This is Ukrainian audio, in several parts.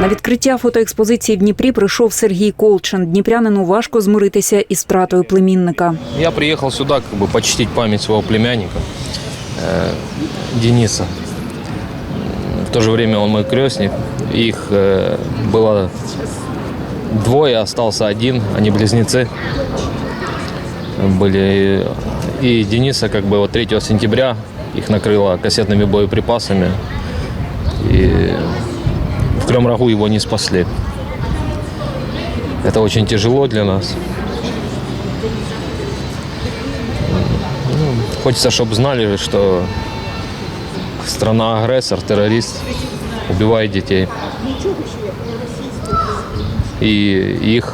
На відкриття фотоекспозиції в Дніпрі прийшов Сергій Колчин. Дніпрянину важко змиритися із втратою племінника. Я приехал сюда как бы почтить память своего племянника э, Дениса. М, В то же время он мой крестник. Их э, было двое, остался один. Они близнецы были. И Дениса как бы вот 3 сентября их накрыло кассетными боеприпасами. И в Крем Рагу его не спасли. Это очень тяжело для нас. Хочется, чтобы знали, что страна агрессор, террорист, убивает детей. И их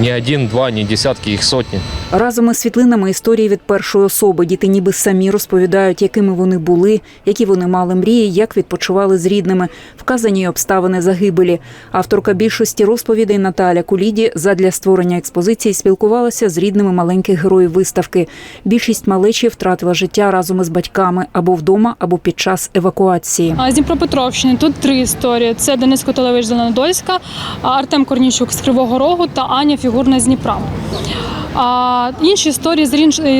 не один, два, не десятки, их сотни. Разом із світлинами історії від першої особи діти ніби самі розповідають, якими вони були, які вони мали мрії, як відпочивали з рідними, вказані обставини загибелі. Авторка більшості розповідей Наталя Куліді задля створення експозиції спілкувалася з рідними маленьких героїв виставки. Більшість малечі втратила життя разом із батьками або вдома, або під час евакуації. А, З Дніпропетровщини тут три історії: це Денис Котелевич Зеленодольська, а, Артем Корніщук з Кривого Рогу та Аня Фігурна з Дніпра. А інші історії з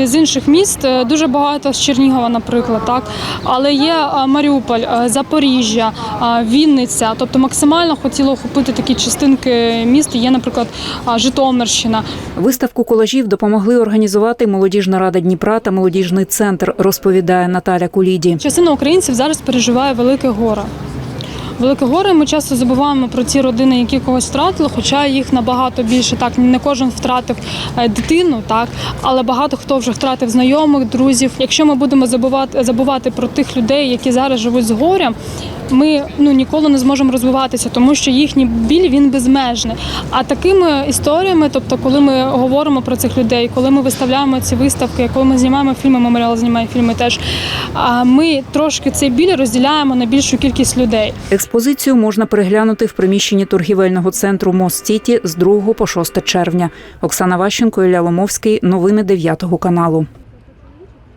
з інших міст е, дуже багато з Чернігова, наприклад, так. Але є Маріуполь, е, Запоріжжя, Вінниця. Тобто максимально хотіло охопити такі частинки міст. Є, наприклад, Житомирщина. Виставку колажів допомогли організувати молодіжна рада Дніпра та молодіжний центр, розповідає Наталя Куліді. Частина українців зараз переживає велике горе. Велике горе. Ми часто забуваємо про ті родини, які когось втратили, хоча їх набагато більше. Так не кожен втратив е, дитину, так але багато хто вже втратив знайомих, друзів. Якщо ми будемо забувати забувати про тих людей, які зараз живуть з горем, ми ну ніколи не зможемо розвиватися, тому що їхній біль він безмежний. А такими історіями, тобто, коли ми говоримо про цих людей, коли ми виставляємо ці виставки, коли ми знімаємо фільми, меморіал знімає фільми теж. Ми трошки цей біль розділяємо на більшу кількість людей. Експозицію можна переглянути в приміщенні торгівельного центру Мост Сіті з 2 по 6 червня. Оксана Ващенко, Ілля Ломовський. Новини 9 каналу.